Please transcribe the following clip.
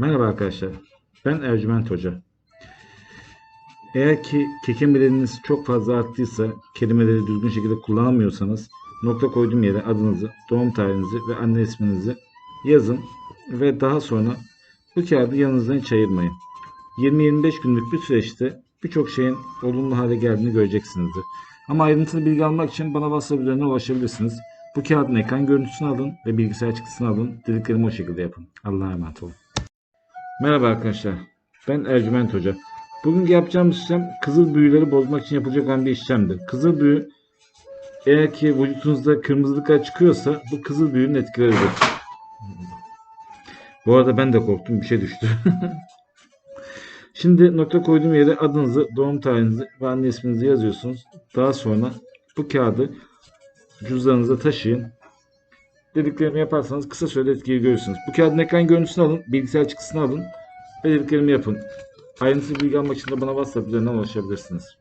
Merhaba arkadaşlar. Ben Ercüment Hoca. Eğer ki kekemeleriniz çok fazla arttıysa, kelimeleri düzgün şekilde kullanamıyorsanız, nokta koyduğum yere adınızı, doğum tarihinizi ve anne isminizi yazın ve daha sonra bu kağıdı yanınızdan hiç ayırmayın. 20-25 günlük bir süreçte birçok şeyin olumlu hale geldiğini göreceksinizdir. Ama ayrıntılı bilgi almak için bana WhatsApp üzerinden ulaşabilirsiniz. Bu kağıdın ekran görüntüsünü alın ve bilgisayar çıktısını alın. Dediklerimi o şekilde yapın. Allah'a emanet olun. Merhaba arkadaşlar. Ben Ercüment Hoca. Bugün yapacağımız işlem kızıl büyüleri bozmak için yapılacak olan bir işlemdir. Kızıl büyü eğer ki vücudunuzda kırmızılıklar çıkıyorsa bu kızıl büyünün etkileridir. Bu arada ben de korktum. Bir şey düştü. Şimdi nokta koyduğum yere adınızı, doğum tarihinizi ve anne isminizi yazıyorsunuz. Daha sonra bu kağıdı cüzdanınıza taşıyın. Dediklerimi yaparsanız kısa sürede etkiyi görürsünüz. Bu kağıdın ekran görüntüsünü alın, bilgisayar çıktısını alın ve dediklerimi yapın. Ayrıntılı bilgi almak için de bana WhatsApp üzerinden ulaşabilirsiniz.